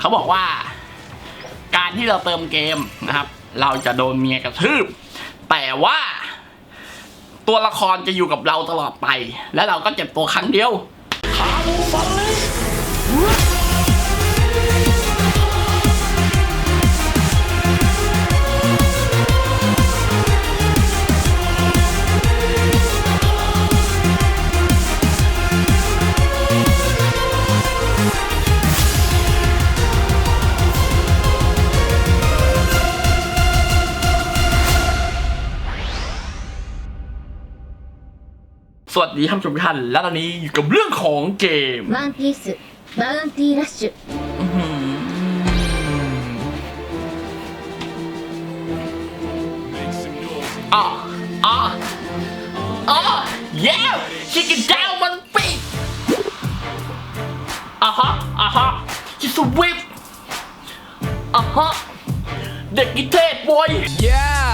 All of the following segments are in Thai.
เขาบอกว่า การที่เราเติมเกมนะครับ เราจะโดนเมียกระทืบ แต่ว่า ตัวละครจะอยู่กับเราตลอดไป และเราก็เจ็บตัวครั้งเดียวขาบูฟันเลย สวัสดีท่านผู้ชมทุกท่าน และตอนนี้อยู่กับเรื่องของเกม One Piece Bounty Rush อะอะอะเย้ชิคกี้ดาวมันปิดอะฮะอะฮะชิสวิปอะฮะเด็กกิเทศบอย Yeah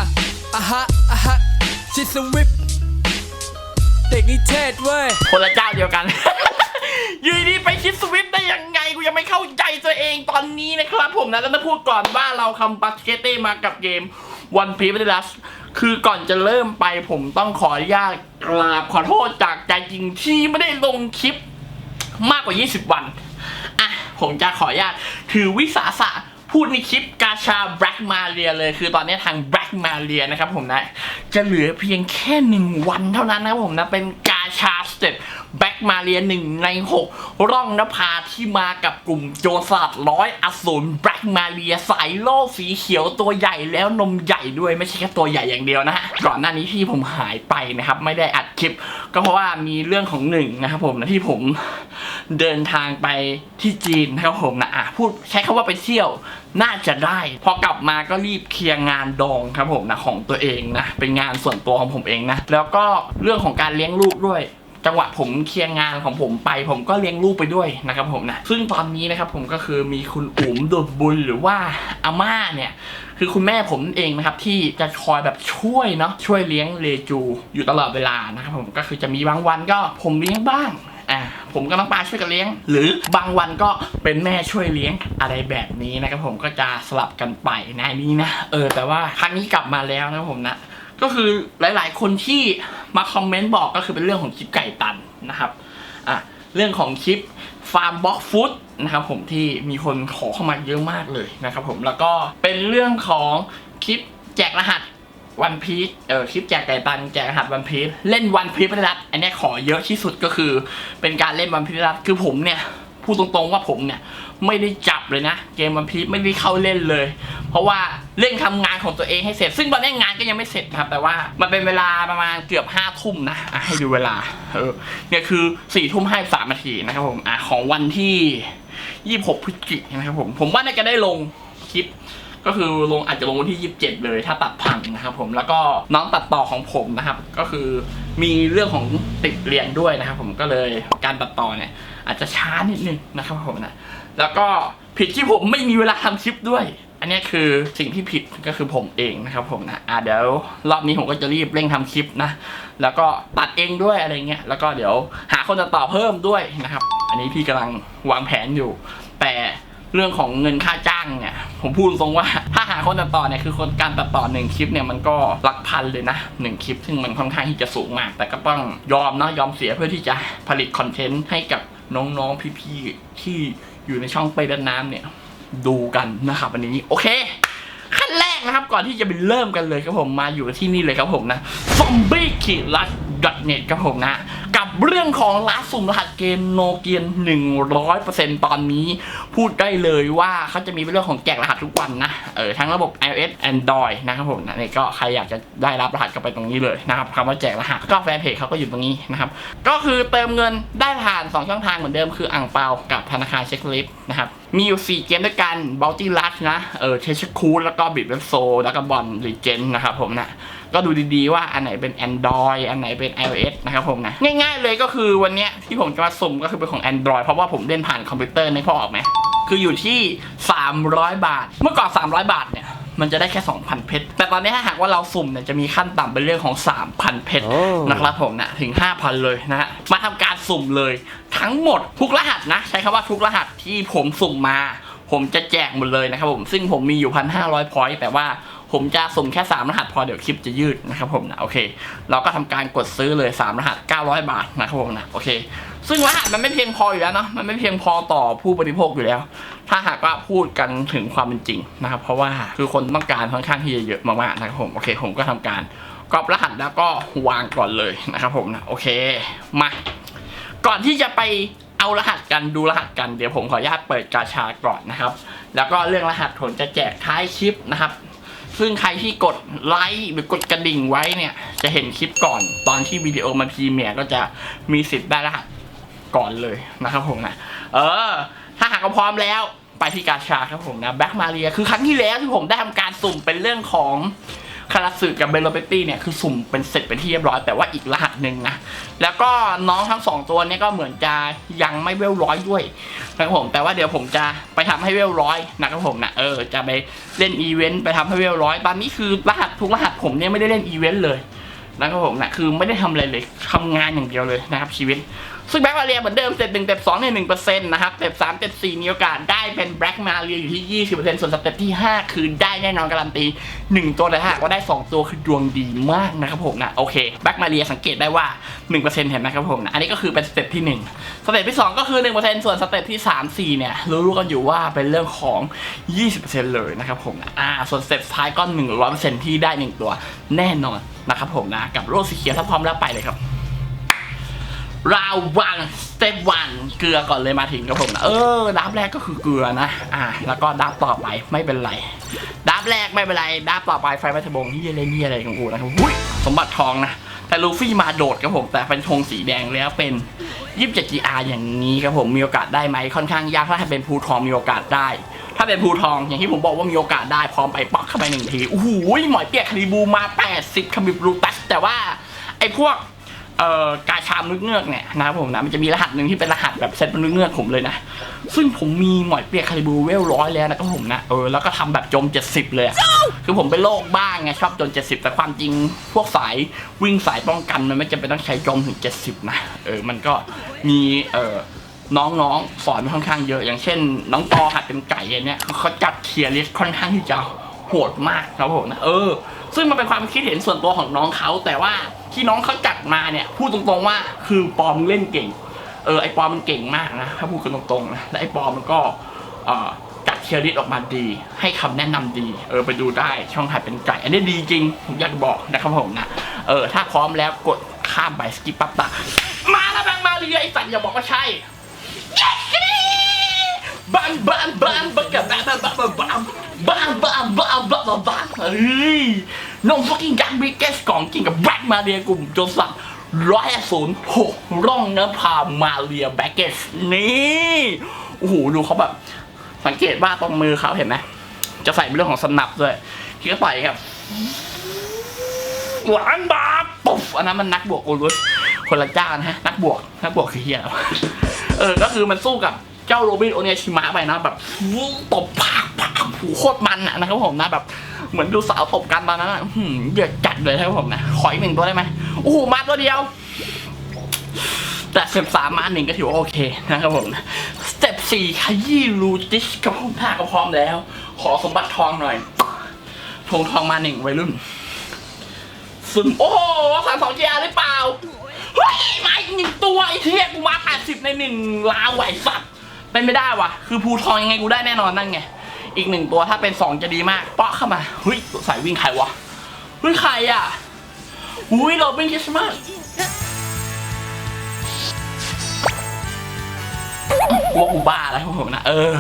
อะฮะอะฮะชิสวิป เด็กนิเทศเว้ย คนละเจ้าเดียวกัน อยูดีๆไปคิดสวิตได้ยังไงกูยังไม่เข้าใจตัวเองตอนนี้นะครับผมนะแล้วต้องพูดก่อนว่าเราคำบัสเกตเต้มากับเกม One Piece v a l คือก่อนจะเริ่มไปผมต้องขออนุญาตกราบขอโทษจากใจจริงที่ไม่ได้ลงคลิปมากกว่า 20 วัน อะ ผมจะขออนุญาตถือวิสาสะ พูดในคลิปกาชาแบล็กมาเรียเลยคือตอนนี้ทางแบล็กมาเรียนะครับผมนะ จะเหลือเพียงแค่หนึ่งวันเท่านั้นนะครับผมนะ เป็นกาชาสเต็ป Black Maria หนึ่งในหกร่องนภาที่มากับกลุ่มโจรสลัดร้อยอสูร Black Maria สายโล่สีเขียวตัวใหญ่แล้วนมใหญ่ด้วยไม่ใช่แค่ตัวใหญ่อย่างเดียวนะฮะก่อนหน้านี้ที่ผมหายไปนะครับไม่ได้อัดคลิป ก็เพราะว่ามีเรื่องของหนึ่งนะครับผมนะที่ผมเดินทางไปที่จีนนะครับผมนะอะพูดใช้คำว่าไปเที่ยวน่าจะได้ พอกลับมาก็รีบเคลียร์งานดองครับผมนะของตัวเองนะเป็นงานส่วนตัวของผมเองนะแล้วก็เรื่องของการเลี้ยงลูกด้วย จังหวะผมเคลียร์งานของผมไป ผมก็เลี้ยงลูกไปด้วยนะครับผมนะซึ่งตอนนี้นะครับผมก็คือมีคุณอุ๋มดุดบุญหรือว่าอาม่าเนี่ยคือคุณแม่ผมเองนะครับที่จะคอยแบบช่วยเนาะช่วยเลี้ยงเลจู อยู่ตลอดเวลานะครับผมก็คือจะมีบางวันก็ผมเลี้ยงบ้างอ่าผมกับน้องปลาช่วยกันเลี้ยง หรือบางวันก็เป็นแม่ช่วยเลี้ยงอะไรแบบนี้นะครับผมก็จะสลับกันไปนะนี่นะเออแต่ว่าครั้งนี้กลับมาแล้วนะครับผมนะ ก็คือหลาย ๆ คนที่มาคอมเมนต์บอกก็คือเป็นเรื่องของคลิปไก่ตันนะครับอะเรื่องของคลิปฟาร์มบ็อกฟุตนะครับผมที่มีคนขอเข้ามาเยอะมากเลยนะครับผมแล้วก็เป็นเรื่องของคลิปแจกรหัสวันพีชเออคลิปแจกไก่ตันแจกรหัสวันพีชเล่นวันพีชไม่ได้รัดอันนี้ขอเยอะที่สุดก็คือ เป็นการเล่นวันพีชรัดคือผมเนี่ยพูดตรงๆว่าผมเนี่ยไม่ได้จับเลยนะ เกมวันพีชไม่ได้เข้าเล่นเลย เพราะว่าเร่งทำงาน ของตัวเองให้เสร็จ ซึ่งตอนนี้งานก็ยังไม่เสร็จนะครับ แต่ว่ามันเป็นเวลาประมาณเกือบห้าทุ่มนะอะให้ดูเวลาเออเนี่ยคือสี่ทุ่มห้าสามนาทีนะครับผมอะของวันที่ยี่หกพฤศจิกายนะครับผมผมว่าน่าจะได้ลงคลิปก็คือลงอาจจะลงวันที่ 27 เลยถ้าตัดทันนะครับผมแล้วก็น้องตัดต่อของผมนะครับ ก็คือมีเรื่องของติดเรียนด้วยนะครับผมก็เลยการตัดต่อเนี่ย อาจจะช้านิดนึงนะครับผมนะแล้วก็ผิดที่ผมไม่มีเวลาทำคลิปด้วย อันนี้คือสิ่งที่ผิดก็คือผมเองนะครับผมนะอะเดี๋ยวรอบนี้ผมก็จะรีบเร่งทำคลิปนะ แล้วก็ตัดเองด้วยอะไรเงี้ย แล้วก็เดี๋ยวหาคนตัดต่อเพิ่มด้วยนะครับ อันนี้พี่กำลังวางแผนอยู่ แต่เรื่องของเงินค่าจ้างเนี่ย ผมพูดตรงว่าถ้าหาคนตัดต่อเนี่ยคือคนการตัดต่อหนึ่งคลิปเนี่ยมันก็หลักพันเลยนะหนึ่งคลิป ซึ่งมันค่อนข้างที่จะสูงมาก แต่ก็ต้องยอมเนาะยอมเสียเพื่อที่จะผลิตคอนเทนต์ให้กับน้องๆพี่ๆที่อยู่ในช่องไปด้านน้ำเนี่ย ดูกันนะครับวันนี้โอเคขั้นแรกนะครับก่อนที่จะไปเริ่มกันเลยครับผมมาอยู่ที่นี่เลยครับผมนะซอมบี้ขีดลัด net ครับผมนะ กับเรื่องของร้านสุ่มรหัสเกมโนเกียน 100%ตอนนี้พูดได้เลยว่าเขาจะมีเรื่องของแจกรหัสทุกวันนะ เออทั้งระบบ iOS Android นะครับผมนะนี่ก็ใครอยากจะได้รับรหัสก็ไปตรงนี้เลยนะครับคำว่าแจกรหัสก็แฟนเพจเขาก็อยู่ตรงนี้นะครับ ก็คือเติมเงินได้ผ่าน 2 ช่องทางเหมือนเดิมคืออ่างเปากับธนาคารเช็คลิฟนะครับมีอยู่ 4 เกมด้วยกัน b o u n t y Rush นะเออเทชคูดแล้วก็บิดเวฟโซแล้วก็บอลลีเจนนะครับผมนะ ก็ดูดีๆว่าอันไหนเป็น Android อันไหนเป็น iOS นะครับผมนะ ง่ายๆเลยก็คือวันเนี้ยที่ผมจะมาสุ่มก็คือเป็นของ Android เพราะว่าผมเล่นผ่านคอมพิวเตอร์ในพ่อออกไหมคืออยู่ที่ 300 บาท เมื่อก่อน 300 บาทเนี่ยมันจะได้แค่ 2,000 เพชร แต่ตอนนี้ถ้าหากว่าเราสุ่มเนี่ยจะมีขั้นต่ำเป็นเรื่องของ 3,000 เพชรโอ้นะครับผมนะถึง 5,000 เลยนะฮะ มาทำการสุ่มเลยทั้งหมดทุกรหัสนะ ใช้คำว่าทุกรหัสที่ผมสุ่มมา ผมจะแจกหมดเลยนะครับผม ซึ่งผมมีอยู่พันห้าร้อยพอยต์แต่ว่า ผมจะสุ่มแค่ 3 รหัสพอเดี๋ยวคลิปจะยืดนะครับผมนะโอเค เราก็ทำการกดซื้อเลย 3 รหัส 900 บาทนะครับผมนะโอเค ซึ่งรหัสมันไม่เพียงพออยู่แล้วเนาะมันไม่เพียงพอต่อผู้บริโภคอยู่แล้ว ถ้าหากว่าพูดกันถึงความเป็นจริงนะครับเพราะว่าคือคนต้องการค่อนข้างที่จะเยอะมากๆนะครับผมโอเค ผมก็ทำการกรอบรหัสแล้วก็วางก่อนเลยนะครับผมนะโอเคมาก่อนที่จะไปเอารหัสกันดูรหัสกันเดี๋ยวผมขออนุญาตเปิดกาชาก่อนนะครับ แล้วก็เรื่องรหัสผมจะแจกท้ายคลิปนะครับ ซึ่งใครที่กดไลค์หรือกดกระดิ่งไว้เนี่ย จะเห็นคลิปก่อน ตอนที่วิดีโอมาพรีเมียร์ก็จะมีสิทธิ์ได้รหัสก่อนเลยนะครับผมนะ เออ ถ้าหากว่าพร้อมแล้วไปที่กาชาครับผมนะแบ็กมาเรียคือครั้งที่แล้วที่ผมได้ทำการสุ่มเป็นเรื่องของ คาราสึกับเบลโลเปตตี้เนี่ยคือสุ่มเป็นเสร็จเป็นที่เรียบร้อยแต่ว่าอีกรหัสหนึ่งนะแล้วก็น้องทั้งสองตัวเนี่ยก็เหมือนจะยังไม่เวลร้อยด้วยนะครับผมแต่ว่าเดี๋ยวผมจะไปทำให้เวลร้อยนะครับผมนะเออจะไปเล่นอีเวนต์ไปทำให้เวลร้อยตอนนี้คือรหัสทุกรหัสผมเนี่ยไม่ได้เล่นอีเวนต์เลยนะครับผมนะคือไม่ได้ทำอะไรเลยทำงานอย่างเดียวเลยนะครับชีวิต ซึ่งแบล็กมาเรียเหมือนเดิมเต็ปหนึ่งเต็ปสองเนี่ยหนึ่งเปอร์เซ็นต์นะครับเต็ปสามเต็ปสี่มีโอกาสได้เป็นแบล็กมาเรียอยู่ที่ยี่สิบเปอร์เซ็นต์ส่วนสเต็ปที่ห้าคือได้แน่นอนการันตีหนึ่งตัวแต่ถ้าหากว่าได้สองตัวคือดวงดีมากนะครับผมนะโอเคแบล็กมาเรียสังเกตได้ว่าหนึ่งเปอร์เซ็นต์เห็นไหมครับผมนะอันนี้ก็คือเป็นสเต็ปที่หนึ่งสเต็ปที่สองก็คือหนึ่งเปอร์เซ็นต์ส่วนสเต็ปที่สามสี่เนี่ยรู้ๆกันอยู่ว่าเป็นเรื่องของยี่สิบเปอร์เซ็นต์เลยนะครับผมนะอ่าส่วนสเต็ปท้ายก็หนึ่งร้อยเปอร์เซ็นต์ที่ได้หนึ่งตัวแน่นอนนะครับผมนะกับโรสีเขียวถ้าพร้อมแล้วไปเลยครับ ราววันสเต็ปวันเกลือก่อนเลยมาถึงกับผมนะเออดับแรกก็คือเกลือนะอ่าแล้วก็ดับต่อไปไม่เป็นไรดับแรกไม่เป็นไรดับต่อไปไฟพัทบงที่อะไรนี่อะไรของกูนะครับหุ้ยสมบัติทองนะแต่ลูฟี่มาโดดครับผมแต่เป็นธงสีแดงแล้วเป็นยี่สิบเจ็ด GR อย่างนี้ครับผมมีโอกาสได้ไหมค่อนข้างยากถ้าเป็นภูทองมีโอกาสได้ ถ้าเป็นภูทองอย่างที่ผมบอกว่ามีโอกาสได้พร้อมไปปักเข้าไปหนึ่งทีโอ้โหหมอยเปียกคาริบูมา 80คามิบรูตัสแต่ว่าไอ้พวก เอ่อกาชามนึกเงือกเนี่ยนะครับผมนะมันจะมีรหัสหนึ่งที่เป็นรหัสแบบเซตมนุษย์เงือกผมเลยนะ ซึ่งผมมีหมอยเปียกคาริบูเวลร้อยแล้วนะครับผมนะเออแล้วก็ทำแบบจม 70 เลยอะคือผมเป็นโรคบ้างไงชอบจน 70 แต่ความจริงพวกสายวิ่งสายป้องกันมันไม่จำเป็นต้องใช้จมถึง 70 นะเออมันก็มีเออน้องๆสอนมาค่อนข้างเยอะ อย่างเช่น น้องตอหัดเป็นไก่เนี่ยเขาจัดเคลียร์ลิสค่อนข้างที่จะโหดมากครับผมนะเออ ซึ่งมันเป็นความคิดเห็นส่วนตัวของน้องเขาแต่ว่าที่น้องเขาจัดมาเนี่ยพูดตรงๆว่าคือปอมเล่นเก่ง เออไอปอมมันเก่งมากนะถ้าพูดกันตรงๆนะและไอปอมมันก็เออจัดเชียร์ลิสออกมาดี ให้คำแนะนำดี เออไปดูได้ช่องหัดเป็นไก่ อันนี้ดีจริงผมอยากบอกนะครับผมนะเออถ้าพร้อมแล้วกดข้ามไปสกิปปั๊บตะมาแล้วแบงมาเรียไอสัตว์อย่าบอกว่าใช่บันบันบันบันกับบันบันบัน บ้าบ้าบ้าบ้าบ้าบ้าเฮ้ยน้องฟักิ้งกักบีเกสกล่องกินกับแบ็คมาเรียกลุ่มโจรสับร้อยศูนย์หกร่องนภามาเรียแบ็คเกสนี่โอ้โหดูเขาแบบ สังเกตว่าตรงมือเขาเห็นไหมจะใส่เรื่องของสนับด้วยที่ก็ต่ครับล้านบาปุ๊บอันนั้นมันนักบวกโอรุสคนละเจ้านะฮะนักบวกนักบวกคือเฮียเออ ก็คือมันสู้กับเจ้าโรบินโอเนชิมะไปนะแบบตบพา โคตรมันอะนะครับผมนะแบบเหมือนดูสาวตบกันตอนนั้นอะอื้อหือเดือดจัดเลยนะครับผมนะขออีกหนึ่งตัวได้ไหมโอ้โหมาตัวเดียว แต่สเต็ปสามมาหนึ่งก็ถือว่าโอเคนะครับผมนะสเต็ปสี่ขยี้รูติชกับผมท่าก็พร้อมแล้ว ขอสมบัติทองหน่อยทงทองมาหนึ่งวัยรุ่นซึมโอ้โหสามสองเจียหรือเปล่าเฮ้ยมาอีกหนึ่งตัวไอ้เทียกูมา80ในหนึ่งลาวไหวสัตว์เป็นไม่ได้วะคือภูทองยังไงกูได้แน่นอนนั่นไง อีกหนึ่งตัวถ้าเป็นสองจะดีมากเปาะเข้ามาเฮ้ยสายวิ่งใครวะเฮ้ยใครอะอุ้ยโรบินคริสต์มาสกลัวกูบ้าแล้วครับผมนะเออ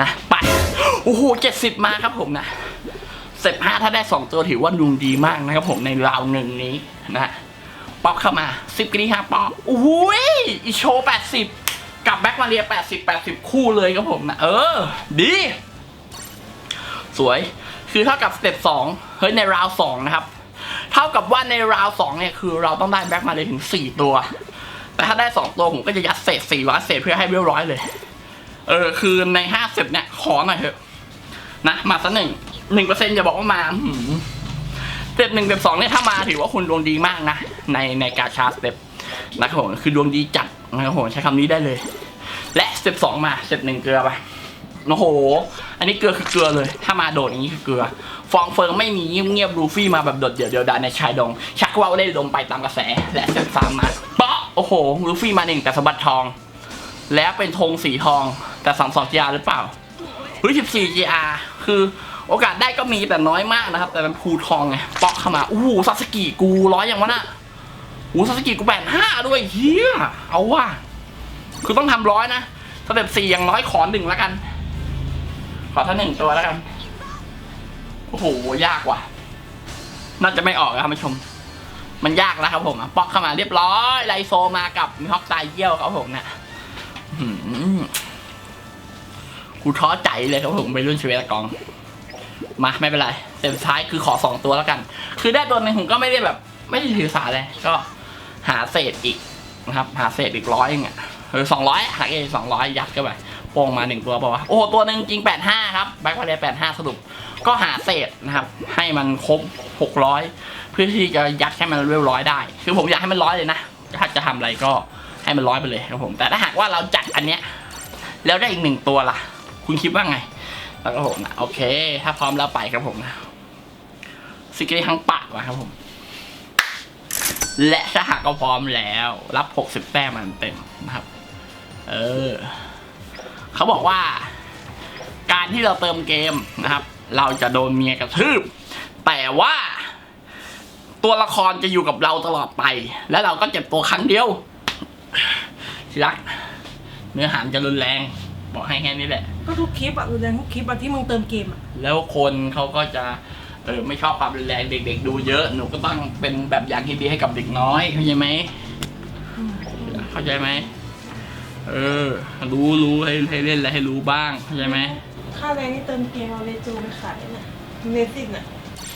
นะไปโอ้โหเจ็ดสิบมาครับผมนะเสร็จห้าถ้าได้สองตัวถือว่าดวงดีมากนะครับผมในราวหนึ่งนี้นะป๊อปเข้ามาสิบกรีห้าป๊อปอุ้ยอีโชแปดสิบกับแบ็กมาเรียแปดสิบแปดสิบคู่เลยครับผมนะเออ ดี สวย คือเท่ากับสเต็ปสองเฮ้ยในราวสองนะครับ เท่ากับว่าในราวสองเนี่ยคือเราต้องได้แบ็กมาเรียถึงสี่ตัว แต่ถ้าได้สองตัวผมก็จะยัดเศษสี่ร้อยเศษเพื่อให้เรียบร้อยเลย เออคือในห้าสิบเนี่ยขอหน่อยเถอะนะมาสักหนึ่งหนึ่งเปอร์เซ็นต์อย่าบอกว่ามาสเต็ปหนึ่งสเต็ปสองเนี่ยถ้ามาถือว่าคุณดวงดีมากนะในในกาชาสเต็ปนะครับผมคือดวงดีจัดนะครับผมใช้คำนี้ได้เลย และสเต็ปสองมาสเต็ปหนึ่งเกลือไป โอ้โห อันนี้เกลือคือเกลือเลย ถ้ามาโดดอย่างนี้คือเกลือ ฟองเฟิงไม่มีเงียบๆลูฟี่มาแบบโดดเดี่ยวเดียวดายในชายดง ชักว่าวได้ลมไปตามกระแส และเส้นสามมาเปาะโอ้โห ลูฟี่มาหนึ่งแต่สะบัดทอง แล้วเป็นธงสีทอง แต่สามสอง GR หรือเปล่าเฮ้ยสิบสี่ GR คือโอกาสได้ก็มีแต่น้อยมากนะครับ แต่เป็นภูทองไงเปาะเข้ามาอู้หูซาสกิกูร้อยอย่างวะน่ะอู้ซาสกิกูแปดห้าด้วยเฮียเอาว่ะคือต้องทำร้อยนะสเต็ปสี่อย่างน้อยขอหนึ่งล้วกัน ขอท่าหนึ่งตัวแล้วกัน โอ้โห ยากว่ะ น่าจะไม่ออกนะครับผู้ชม มันยากแล้วครับผมป๊อกเข้ามาเรียบร้อยไลโซมากับมีฮอกตายเยี่ยวครับผมเนี่ยกูท้อใจเลยครับผมไปรุ่นชีวิตกอง มาไม่เป็นไรเต็มท้ายคือขอสองตัวแล้วกัน คือได้ตัวหนึงผมก็ไม่ได้แบบ ไม่ได้ถือสาเลย ก็หาเศษอีกนะครับ หาเศษอีกร้อยเองอะเออสองร้อยหาเองสองร้อยยัดเข้าไป โป่งมาหนึ่งตัวบอกว่าโอ้ตัวหนึ่งจริงแปดห้าครับแบ็คพาเลแปดห้าสรุป ก็หาเศษนะครับ ให้มันครบหกร้อยเพื่อที่จะยัดให้มันเรียบร้อยได้ คือผมอยากให้มันร้อยเลยนะถ้าจะทำอะไรก็ให้มันร้อยไปเลยครับผม แต่ถ้าหากว่าเราจัดอันเนี้ยแล้วได้อีกหนึ่งตัวล่ะ คุณคิดว่าไงแล้วก็ผมนะโอเค ถ้าพร้อมแล้วไปครับผมนะสกเกทั้งปากว่ะครับผม และถ้าหากก็พร้อมแล้ว รับ 60 แต้มมันเต็มนะครับ เออ เขาบอกว่า การที่เราเติมเกมนะครับ เราจะโดนเมียกระทืบ แต่ว่า ตัวละครจะอยู่กับเราตลอดไป และเราก็เจ็บตัวครั้งเดียวที่รัก เนื้อหามันจะรุนแรง บอกให้แค่นี้แหละ ก็ทุกคลิปอะรุนแรงทุกคลิปอะที่มึงเติมเกมอะแล้วคนเขาก็จะเออไม่ชอบความรุนแรงเด็ก ๆ ดูเยอะหนูก็ต้องเป็นแบบอย่างที่ดีให้กับเด็กน้อยเข้าใจไหมเข้าใจไหม เออ รู้รู้ให้ให้เล่นอะไรให้รู้บ้างเข้าใจไหมค่าแรงนี่เติมเกมเอาเลจูไปขายน่ะเนสิกน่ะ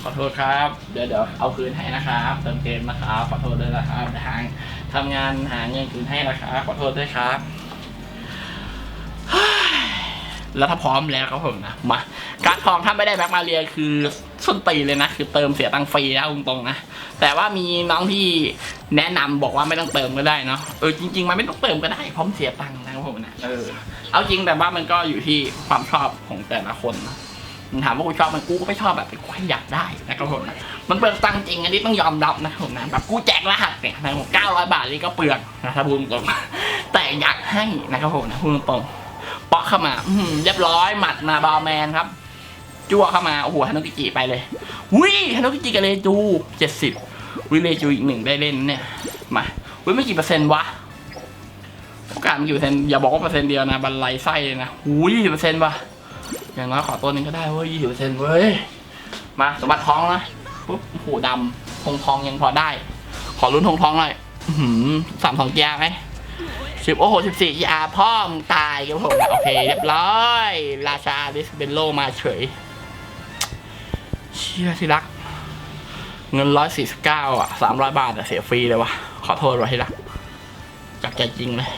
ขอโทษครับ เดี๋ยวเดี๋ยวเอาคืนให้นะครับเติมเกมนะครับขอโทษด้วยนะครับทางทำงานหาเงินคืนให้นะครับขอโทษด้วยครับ แล้วถ้าพร้อมแล้วครับผมนะมาการทองถ้าไม่ได้แบ็คมาเรียคือส้นตีนเลยนะ คือเติมเสียตังฟรีนะตรงๆนะ แต่ว่ามีน้องที่แนะนำบอกว่าไม่ต้องเติมก็ได้เนาะเออจริงๆมันไม่ต้องเติมก็ได้พร้อมเสียตังค์นะครับผมนะเออเอาจริงแต่ว่ามันก็อยู่ที่ความชอบของแต่ละคนนะมึงถามว่ากูชอบมันกูก็ไม่ชอบแบบกูแค่อยากได้นะครับผมนะมันเปลืองตังจริงอันนี้ต้องยอมรับนะครับผมนะแบบกูแจกรหัสเนี่ยนะครับผมเก้าร้อยบาทนี่ก็เปลืองนะครับพูดตรงแต่อยากให้นะครับผมนะพูดตรง ปาะเข้ามาอืเรียบร้อยหมัดมาบาวแมนครับจั่วเข้ามาโอ้โหฮานุกิจิไปเลยวิฮานุกิจิกับเลจูเจ็ดสิบวิเลจูอีกหนึ่งได้เล่นเนี่ยมาวิไม่กี่เปอร์เซ็นต์วะโอกาสมันกี่เปอร์เซ็นต์อย่าบอกว่าเปอร์เซ็นต์เดียวนะบันไลไส้เลยนะหูยี่สิบเปอร์เซ็นต์วะอย่างน้อยขอตัวนึงก็ได้เว้ยยี่สิบเปอร์เซ็นต์เว้ยมาสมบัติท้องนะปุ๊บโอ้โหดำทองทองยังพอได้ ขอลุ้นทองทองหน่อยสามสองแก้ไหม สิบโอ้โหสิบสี่ยาพ่อมตายครับผม โอเค เรียบร้อย ราชาดิสเบนโลมาเฉย เชี่ยที่รัก เงินร้อยสี่สิบเก้าอะสามร้อยบาทอะเสียฟรีเลยวะขอโทษไว้ที่รักจากใจจริงเลย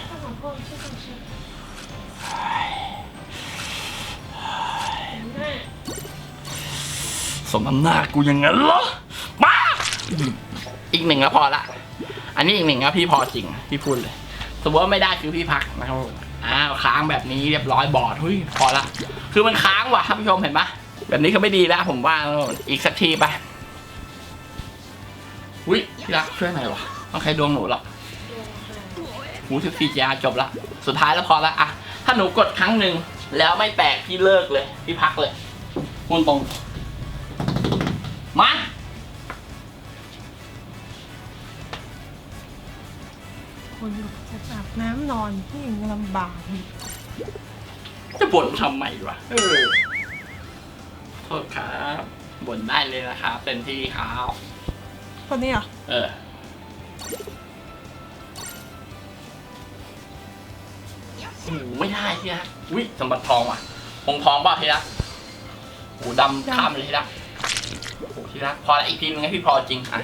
สมน้ำหน้ากูย่างนั้นเหรอมาอีกหนึ่งก็พอละ อันนี้อีกหนึ่งก็พี่พอจริง พี่พูดเลย สมมติว่าไม่ได้คือพี่พักนะครับผมอ้าวค้างแบบนี้เรียบร้อยบอดเฮ้ยพอละ คือมันค้างว่ะท่านผู้ชมเห็นปะแบบนี้ก็ไม่ดีแล้วผมว่าอีกสักทีไปอุ้ยพี่รักช่วยหน่อยวะต้องใช้ดวงหนูหรอกหูสิบสี่จาจบละสุดท้ายแล้วพอละอะถ้าหนูกดครั้งหนึ่งแล้วไม่แตกพี่เลิกเลย พี่พักเลยพูดตรงมา น้ำนอนที่ยังลำบากอีกจะบ่นทำไมวะเออโทษครับบ่นได้เลยนะครับเต็มที่ครับคนนี้เหรอ เออ โอ้โหไม่ได้ที่รักอุ้ยสมบัติทองว่ะคงทองเปล่าที่รักโอ้โหดำข้ามเลยที่รักโอ้โหที่รักพอแล้วอีกทีนึงให้พี่พอจริงอะ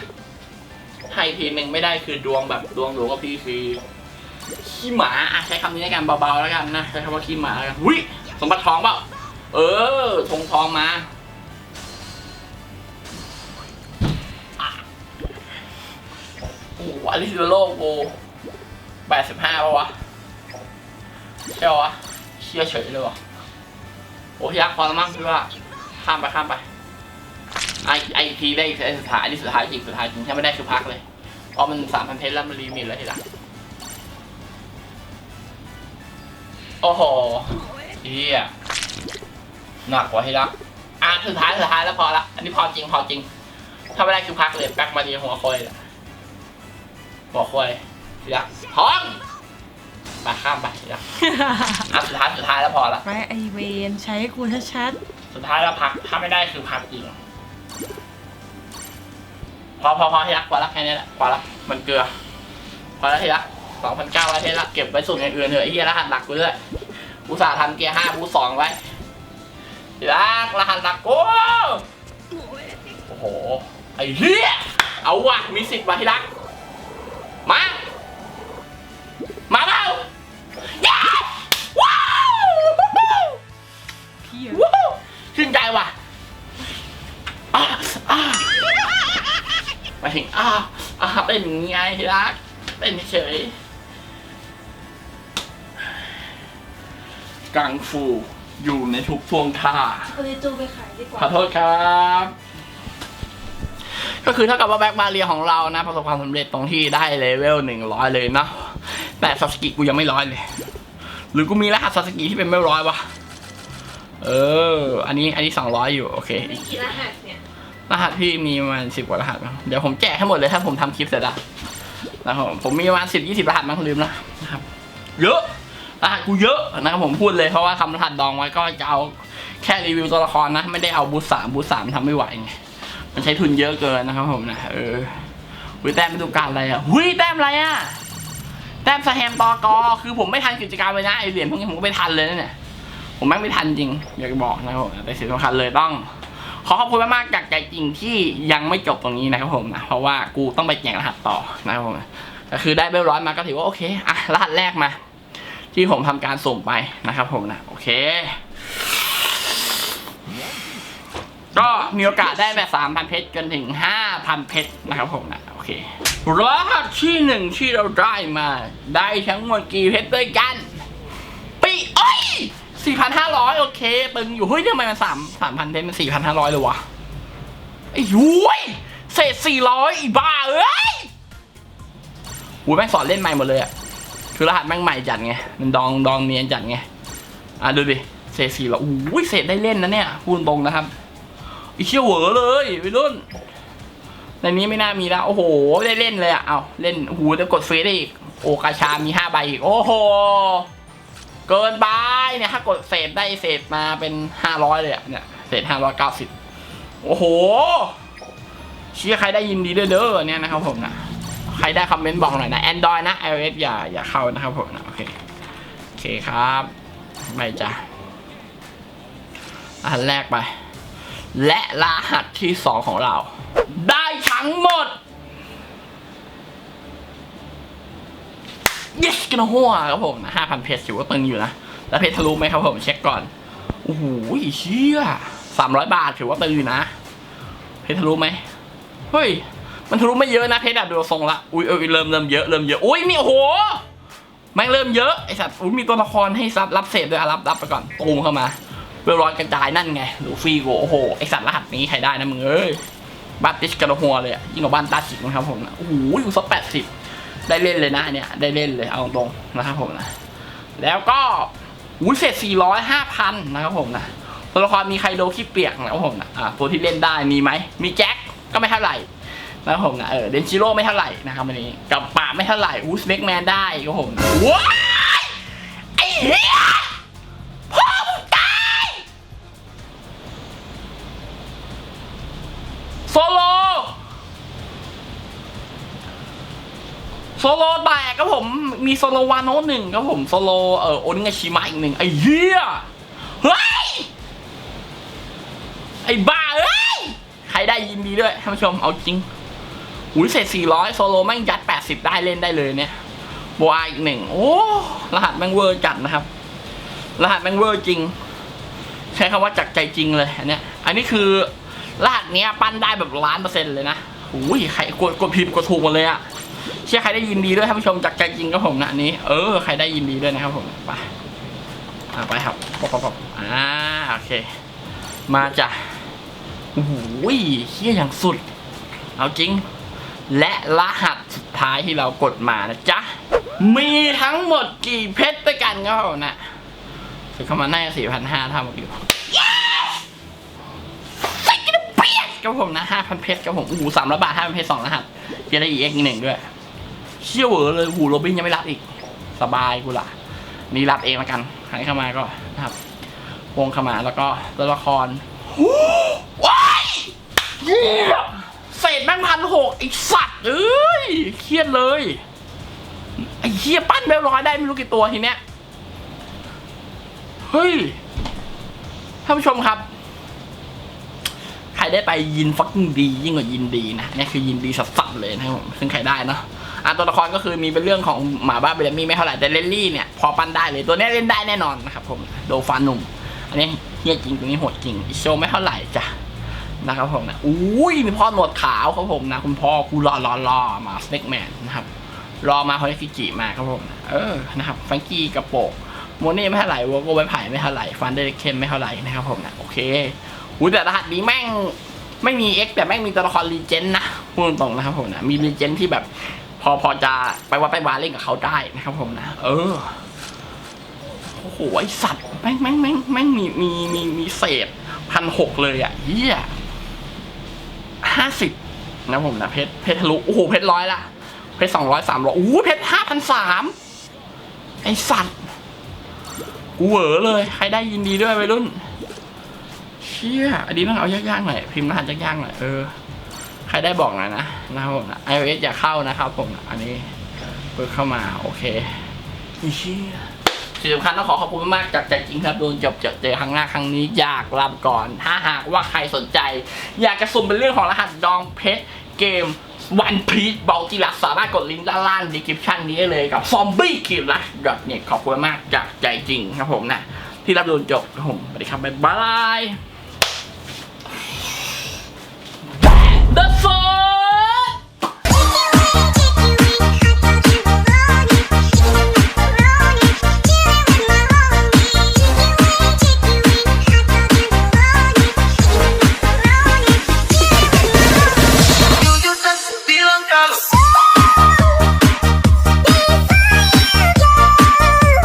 ให้อีกทีนึงไม่ได้คือดวงแบบดวงหนูกับพี่คือ ขี้หมาอะใช้คำนี้ในการเบาๆแล้วกันนะใช้คำว่าขี้หมาแล้วกันอุ้ยสมบัติทองเปล่าเออทงทองมาโอ้โหอลิซิโลโกแปดสิบห้าป่ะวะใช่ปะวะเชี่ยเฉยเลยวะโอ้ยยักษ์พอแล้วมั้งพี่ว่าข้ามไปข้ามไปไอไอทีได้ไอสุดท้ายอันนี้สุดท้ายจริงสุดท้ายจริงถ้าไม่ได้คือพักเลยเพราะมันสามพันเพชรแล้วมันรีมิตแล้วทีหลัง โอ้โหเฮียหนักกว่าที่รักอะสุดท้ายสุดท้ายแล้วพอละ อันนี้พอจริงพอจริง ถ้าไม่ได้คือพักเลยแป๊กมาดีหัวคอยเลยหัวคอยทีรักท้องไปข้ามไปทีรักอะสุดท้ายสุดท้ายแล้วพอละไปไอเวนใช้ให้กูชัดสุดท้ายแล้วพัก ถ้าไม่ได้คือพักจริงพอพอพอที่รักพอละแค่นี้แหละพอละมันเกลือพอละที่รัก สองพันเก้าแล้วที่รักเก็บไว้ส่วนอย่างอื่นเถอะไอ้เหี้ยรหัสหลักกูด้วยอุตส่าห์ทำเกียร์ห้าบูสองไว้ทีรักรหัสหลักกูโอ้โหไอ้เหี้ยเอาว่ะมีสิทธิ์ว่ะที่รัก มา มาเปล่า Yes! ว้าวๆพี่วชื่นใจว่ะอ่าอ่ามาถึงอ่าอ่าเป็นไงที่รักเป็นเฉย กังฟูอยู่ในทุกท่วงท่าเอาเลยจูไปขายดีกว่า ขอโทษครับ ก็คือเท่ากับว่าแบ็กมาเรียของเรานะ ประสบความสำเร็จตรงที่ได้เลเวลหนึ่งร้อยเลยเนาะแต่ซาสกิกูยังไม่ร้อยเลย หรือกูมีรหัสซาสกิที่เป็นไม่ร้อยวะเออ อันนี้อันนี้สองร้อยอยู่โอเค มีกี่รหัสเนี่ย รหัสพี่มีประมาณสิบกว่ารหัสมั้งเดี๋ยวผมแจกให้หมดเลยถ้าผมทำคลิปเสร็จอะนะครับผมผมมีประมาณสิบยี่สิบรหัสมั้งลืมนะนะครับ เยอะ รหัสกูเยอะนะครับผมพูดเลยเพราะว่าทำรหัสดองไว้ก็จะเอาแค่รีวิวตัวละครนะ ไม่ได้เอาบูสามบูสามทำไม่ไหวไงมันใช้ทุนเยอะเกินนะครับผมนะเออหุยแต้มฤดูกาลอะไรอะหุยแต้มอะไรอะแต้มสแฮมตอกอ คือผมไม่ทันกิจกรรมเลยนะไอเหรียญพวกนี้ผมก็ไม่ทันเลยนะเนี่ยผมแม่งไม่ทันจริงอยากบอกนะครับผมแต่สิ่งสำคัญเลยต้องขอขอบคุณมากๆจากใจจริงที่ยังไม่จบตรงนี้นะครับผมนะเพราะว่ากูต้องไปแจกรหัสต่อนะครับผมก็คือได้เบลร้อยมาก็ถือว่าโอเคอะรหัสแรกมา ที่ผมทำการส่งไปนะครับผมนะ โอเค ก็มีโอกาสได้แบบสามพันเพชรจนถึงห้าพันเพชรนะครับผมนะ โอเครหัสที่หนึ่งที่เราได้มา ได้ทั้งหมดกี่เพชรด้วยกัน ปีเอ้ยสี่พันห้าร้อยโอเคตึงอยู่เฮ้ยทำไมมันสามสามพันเพชรมันสี่พันห้าร้อยเลยวะไอ้ยุ้ยเศษสี่ร้อยอีบ้าเอ้ยหูยแม่งสอนเล่นใหม่หมดเลยอะ คือรหัสแม่งใหม่จัดไง มันดองดองเนียนจัดไง อะดูดิ เศษสี่แล้วอุ้ยเศษได้เล่นนะเนี่ย พูดตรงนะครับอีเชี่ยวเหวอเลยไปรุ่น ในนี้ไม่น่ามีแล้ว โอ้โห ได้เล่นเลยอะ เอาเล่นโอ้โหจะกดเฟซได้อีก โอกาชามีห้าใบอีก โอ้โห เกินไปเนี่ยถ้ากดเศษได้เศษมาเป็นห้าร้อยเลยอะเนี่ย เศษห้าร้อยเก้าสิบโอ้โหเชี่ยใครได้ยินดีด้วยเด้อเนี่ยนะครับผมนะ ใครได้คอมเมนต์บอกหน่อยนะ Android นะ iOS อย่าอย่าเข้านะครับผมนะโอเคโอเคครับไปจ้ะอันแรกไป และรหัสที่สองของเรา ได้ทั้งหมด yes กันหัวครับผมห้าพันเพชรถือว่าตึงอยู่นะ แล้วเพชรทะลุไหมครับผมเช็คก่อนโอ้โหเชี่ยสามร้อยบาทถือว่าตึงอยู่นะ เพชรทะลุไหมเฮ้ย มันทะลุไม่เยอะนะเพชรอะดูทรงละอุ้ยเอยเริ่มเริ่มเยอะเริ่มเยอะอุ้ยนี่โอ้โหแม่งเริ่มเยอะไอสัตว์อุ้ยมีตัวละครให้ซับรับเศษด้วยอะรับรับไปก่อนตูมเข้ามาเวลร้อยกระจายนั่นไงลูฟี่โกโอ้โหไอสัตว์รหัสนี้ใครได้นะมึงเอ้ยบ้านติชกระหัวเลยอะยิ่งกว่าบ้านตาสิกนะครับผมนะโอ้โหอยู่สักแปดสิบได้เล่นเลยนะเนี่ยได้เล่นเลยเอาตรงนะครับผมนะแล้วก็อุ้ยเศษสี่ร้อยห้าพันนะครับผมนะตัวละครมีใครโดขี้เปียกนะครับผมนะอ่าตัวที่เล่นได้มีไหมมีแจ็คก็ไม่เท่าไหร่ นะครับผมนะเออเดนจิโร่ไม่เท่าไหร่นะครับวันนี้ กับป่าไม่เท่าไหร่อูสเน็กแมนได้ครับผมว้ายไอ้เหี้ยพ่อมึงตายโซโลโซโลแตกครับผมมีโซโลวานโนหนึ่งครับผมโซโลเออโอนิงาชิมะอีกหนึ่งไอ้เหี้ยเฮ้ยไอ้บ้าเอ้ยใครได้ยินดีด้วยท่านผู้ชมเอาจริง อุ้ยเศษ400โซโลแม่งยัด80ได้เล่นได้เลยเนี่ยบัวอีกหนึ่งโอ้รหัสแม่งเวอร์จัดนะครับ รหัสแม่งเวอร์จริง ใช้คำว่าจากใจจริงเลยอันเนี้ยอันนี้คือรหัสเนี้ยปั้นได้แบบล้านเปอร์เซ็นต์เลยนะอุ้ยใครกดกดผิดกดถูกหมดเลยอะเชื่อใครได้ยินดีด้วยท่านผู้ชมจากใจจริงครับผมนะอันนี้เออใครได้ยินดีด้วยนะครับผมไปไปครับปอบปอบปอบอ่าโอเค มาจ้ะโอ้โหเฮี้ยอย่างสุด เอาจริง และรหัสสุดท้ายที่เรากดมานะจ๊ะ มีทั้งหมดกี่เพชรด้วยกันครับผมนะซื้อเข้ามาแน่สี่พันห้าเท่าเมื่อกี้ใส่กันเปียกครับผมนะห้าพันเพชรครับผมโอ้โหสามร้อยบาทห้าพันเพชรสองรหัสจะได้อีกอ็กหนึ่งด้วยเชี่ยวเวอเลยหูโรบินยังไม่รับอีก สบายกูละนี่รับเองละกันใครเข้ามาก็นะครับวงเข้ามาแล้วก็ตัวละครว้ายเหี้ยเศษ แม่งพันหกไอสัตว์เอ้ยเครียดเลยไอ้เหี้ยปั้นไปร้อยได้ไม่รู้กี่ตัวทีเนี้ยเฮ้ยท่านผู้ชมครับ ใครได้ไปยินฟักกิ้งดี ยิ่งกว่ายินดีนะเนี่ยคือยินดีสัสๆเลยนะครับผมซึ่งใครได้เนาะอะตัวละครก็คือมีเป็นเรื่องของหมาบ้าเบลมี่ไม่เท่าไหร่แต่เลนลี่เนี่ยพอปั้นได้เลยตัวเนี้ยเล่นได้แน่นอนนะครับผมโดฟานุ่มอันนี้เฮียจริงตัวนี้โหดจริงอิโชไม่เท่าไหร่จ้ะ นะครับผมนะอุ้ยมีพ่อหนวดขาวครับผมนะ คุณพ่อกูรอรอรอมาสเน็กแมนนะครับ รอมาฮอริฟิจิมาครับผมเออนะครับฟังกี้กระโปกโมเน่ไม่เท่าไหร่วัวโกไม้ไผ่ไม่เท่าไหร่ฟันเดเรเคนไม่เท่าไหร่นะครับผมนะโอเคอุ้ยแต่รหัสนี้แม่งไม่มี X แต่แม่งมีตัวละครรีเจนนะพูดตรงนะครับผมนะมีรีเจนที่แบบ พอพอจะไปวัดไปวาเล่นกับเขาได้นะครับผมนะเออโอ้โหไอสัตว์แม่งแม่งแม่งแม่งมีมีมีมีเศษพันหกเลยอะเฮีย ห้าสิบนะผมนะเพชรเพชรทะลุโอ้โหเพชรร้อยละเพชรสองร้อยสามร้อยโอู้เพชรห้าพันสามไอสัตว์กูเหวอเลย ใครได้ยินดีด้วยวัยรุ่น เชี่ยอันนี้ต้องเอายากๆหน่อยพิมพ์รหัสยากๆหน่อยเออใครได้บอกหน่อยนะนะครับผมนะ iOS อย่าเข้านะครับผมนะอันนี้เปิดเข้ามาโอเคอ้เชี่ย สิ่งสำคัญต้องขอขอบคุณมากจากใจจริงครับโดนจบเจอเจอครั้งหน้าครั้งนี้อยากลาก่อน ถ้าหากว่าใครสนใจ อยากจะสุ่มเป็นเรื่องของรหัสดองเพชรเกมวันพีชบอลจิลัสสามารถกดลิงก์ด้านล่างดีคริปชั่นนี้ได้เลยกับซอมบี้คิลัสดอทเน็ตขอบคุณมากจากใจจริงครับผมนะที่รับโดนจบครับผมสวัสดีครับบ๊ายบาย That's all